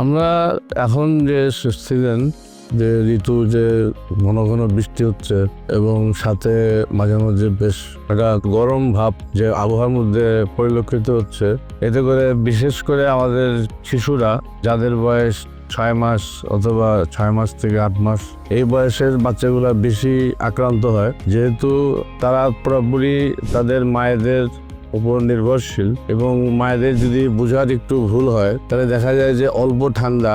আমরা এখন যে সিজন, যে ঋতু, যে ঘন ঘন বৃষ্টি হচ্ছে এবং সাথে মাঝে মাঝে বেশ একটা গরম ভাব যে আবহাওয়ার মধ্যে পরিলক্ষিত হচ্ছে, এতে করে বিশেষ করে আমাদের শিশুরা যাদের বয়স ছয় মাস অথবা ছয় মাস থেকে আট মাস, এই বয়সের বাচ্চাগুলো বেশি আক্রান্ত হয়। যেহেতু তারা পুরোপুরি তাদের মায়েদের উপর নির্ভরশীল এবং মায়েদের যদি বোঝার একটু ভুল হয়, তাহলে দেখা যায় যে অল্প ঠান্ডা,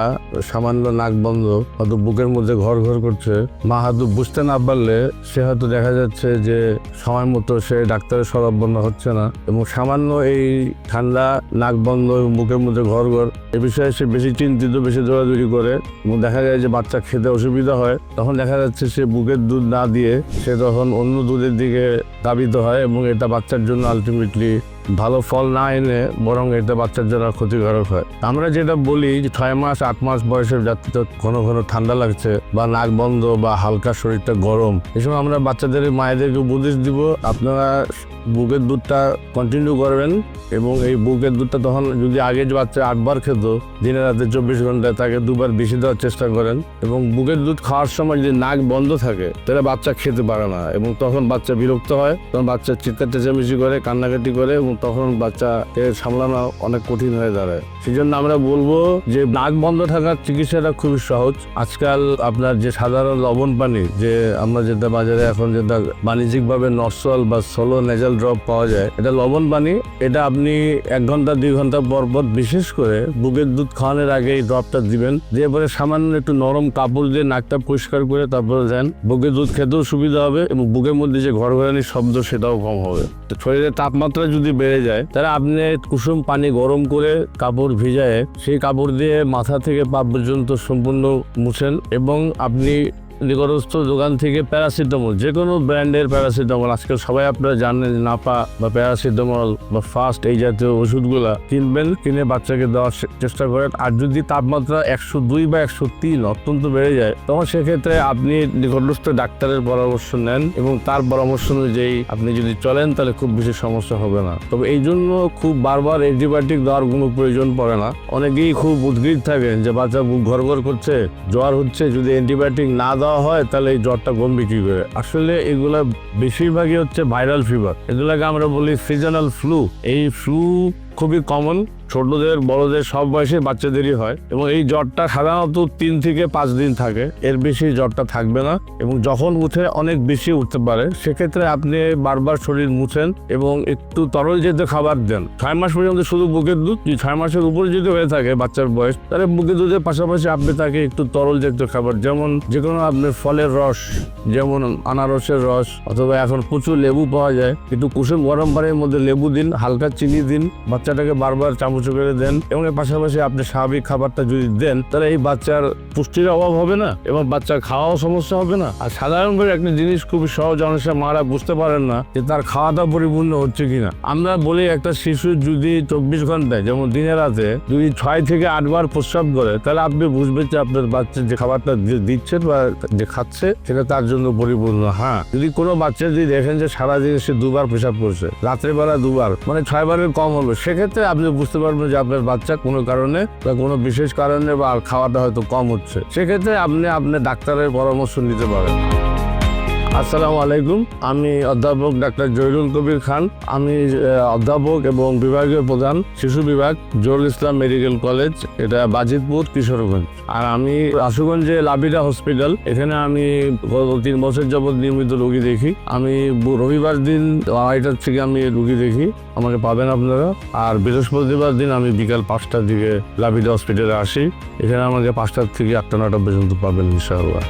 সামান্য নাক বন্ধ, হয়তো বুকের মধ্যে ঘর ঘর করছে। মা হয়তো বুঝতে না পারলে সে হয়তো দেখা যাচ্ছে যে সময় মতো সে ডাক্তারের সরবরাহ হচ্ছে না এবং সামান্য এই ঠান্ডা, নাক বন্ধ এবং বুকের মধ্যে ঘর ঘর, এ বিষয়ে সে বেশি চিন্তিত, বেশি দৌড়াদৌড়ি করে এবং দেখা যায় যে বাচ্চা খেতে অসুবিধা হয়। তখন দেখা যাচ্ছে সে বুকের দুধ না দিয়ে সে তখন অন্য দুধের দিকে দাবিত হয় এবং এটা বাচ্চার জন্য আলটিমেটলি ভালো ফল না এনে বরং এটা বাচ্চার জন্য ক্ষতিকারক হয়। আমরা যেটা বলি যে ছয় মাস, আট মাস বয়সের যাত্রী ঘন ঘন ঠান্ডা লাগছে। বা নাক বন্ধ বা হালকা শরীরটা গরম সময় আমরা বাচ্চাদের, মায়েদেরকে উপদেশ দিব, আপনারা বুকের দুধটা কন্টিনিউ করবেন এবং এই বুকের দুধটা তখন যদি আগে যে বাচ্চা আটবার খেত, দিনে রাতে চব্বিশ ঘন্টায় তাকে দুবার বেশি দেওয়ার চেষ্টা করেন এবং বুকের দুধ খাওয়ার সময় যদি নাক বন্ধ থাকে, তাহলে বাচ্চা খেতে পারে না এবং তখন বাচ্চা বিরক্ত হয়, তখন বাচ্চা চিৎকার, চেঁচামেচি করে, কান্নাকাটি করে এবং তখন বাচ্চাকে সামলানো অনেক কঠিন হয়ে দাঁড়ায়। সেই জন্য আমরা বলব যে নাক বন্ধ থাকার চিকিৎসাটা খুবই সহজ। আজকাল আপনার যে সাধারণ লবণ পানি, যে আমরা যেটা বাজারে এখন যেটা বাণিজ্যিকভাবে নর্সল বা সোলো নেজাল ড্রপ পাওয়া যায়, এটা লবণ পানি, এটা আপনি এক ঘণ্টা, দুই ঘণ্টা পর পর বিশেষ করে বুকের দুধ খাওয়ানোর আগে এই ড্রপটা দিবেন। দিয়ে পরে সামান্য একটু নরম কাপড় দিয়ে নাকটা পরিষ্কার করে তারপরে দেন, বুকের দুধ খেতেও সুবিধা হবে এবং বুকের মধ্যে যে ঘরঘরানির শব্দ সেটাও কম হবে। তো শরীরের তাপমাত্রা যদি বেড়ে যায়, তাহলে আপনি কুসুম পানি গরম করে কাপড় ভিজায়, সেই কাপড় দিয়ে মাথা থেকে পা পর্যন্ত সম্পূর্ণ মুছেন এবং আপনি নিকটস্থ দোকান থেকে প্যারাসিটামল যে কোনো ব্র্যান্ডের প্যারাসিটামল। আজকাল সবাই আপনারা জানেন, নাপা বা প্যারাসিটামল বা ফাস্ট এই জাতীয় ওষুধগুলা কিনবেন, কিনে বাচ্চাকে দেওয়ার চেষ্টা করেন। আর যদি তাপমাত্রা একশো দুই বা একশো তিন অত্যন্ত বেড়ে যায়, তখন সেক্ষেত্রে আপনি নিকটস্থ ডাক্তারের পরামর্শ নেন এবং তার পরামর্শ অনুযায়ী আপনি যদি চলেন, তাহলে খুব বেশি সমস্যা হবে না। তবে এই জন্য খুব বারবার অ্যান্টিবায়োটিক দেওয়ার কোনো প্রয়োজন পড়ে না। অনেকেই খুব উদ্গ্রীব থাকেন যে, বাচ্চা ঘর ঘর করছে, জ্বর হচ্ছে, যদি অ্যান্টিবায়োটিক না দেওয়া হয়, তাহলে এই জ্বরটা কমবে কী করে? আসলে এগুলা বেশিরভাগই হচ্ছে ভাইরাল ফিভার এগুলাকে আমরা বলি সিজনাল ফ্লু এই ফ্লু খুবই কমন ছোটদের, বড়দের সব বয়সে বাচ্চাদেরই হয় এবং এই জ্বরটা সাধারণত তিন থেকে পাঁচ দিন থাকে। এর বেশি জ্বরটা থাকবে না এবং যখন উঠে অনেক বেশি উঠতে পারে, সেক্ষেত্রে আপনি বারবার শরীর মুছেন এবং একটু তরল জাতীয় খাবার দেন। ছয় মাস পর্যন্ত শুধু বুকের দুধ ছয় মাসের উপরে যদি হয়ে থাকে বাচ্চার বয়স, তাহলে বুকের দুধের পাশাপাশি আপনি তাকে একটু তরল জাতীয় খাবার, যেমন যে কোনো আপনার ফলের রস, যেমন আনারসের রস অথবা এখন প্রচুর লেবু পাওয়া যায়। একটু কুসুম গরম পানির মধ্যে লেবু দিন, হালকা চিনি দিন, বাচ্চাটাকে বারবার চামচ করে দেন এবং এর পাশাপাশি আপনি স্বাভাবিক খাবারটা যদি দেন, তাহলে এই বাচ্চার পুষ্টির অভাব হবে না এবং বাচ্চার খাওয়াও সমস্যা হবে না। আর সাধারণভাবে একটা জিনিস খুবই সহজ অনেক মারা বুঝতে পারেন না যে তার খাওয়াটা পরিপূর্ণ হচ্ছে কিনা। আমরা বলি একটা শিশু যদি চব্বিশ ঘন্টায়, যেমন দিনে রাতে যদি ছয় থেকে আটবার প্রস্রাব করে, তাহলে আপনি বুঝবেন যে আপনার বাচ্চা যে খাবারটা দিচ্ছেন বা যে খাচ্ছে, সেটা তার জন্য পরিপূর্ণ। হ্যাঁ যদি কোনো বাচ্চা যদি দেখেন যে সারাদিন সে দুবার পেশাব করছে, রাত্রেবেলা দুবার মানে ছয়বারের কম হলো সেক্ষেত্রে আপনি বুঝতে পারবেন যে আপনার বাচ্চা কোনো কারণে বা কোনো বিশেষ কারণে বা খাওয়াটা হয়তো কম হচ্ছে। সেক্ষেত্রে আপনি আপনি ডাক্তারের পরামর্শ নিতে পারেন। আসসালামু আলাইকুম। আমি অধ্যাপক ডাক্তার জহিরুল কবির খান। আমি অধ্যাপক এবং বিভাগীয় প্রধান শিশু বিভাগ, জহুরুল ইসলাম মেডিকেল কলেজ, এটা বাজিতপুর কিশোরগঞ্জ। আর আমি আশুগঞ্জে লাবিডা হসপিটাল। এখানে আমি গত তিন বছর যাবৎ নিয়মিত রোগী দেখি। আমি রবিবার দিন আড়াইটার থেকে আমি রুগী দেখি। আমাকে পাবেন আপনারা। আর বৃহস্পতিবার দিন আমি বিকাল পাঁচটার দিকে লাবিডা হসপিটালে আসি। এখানে আমাকে পাঁচটার থেকে আটটা নটা পর্যন্ত পাবেন ইনশাআল্লাহ।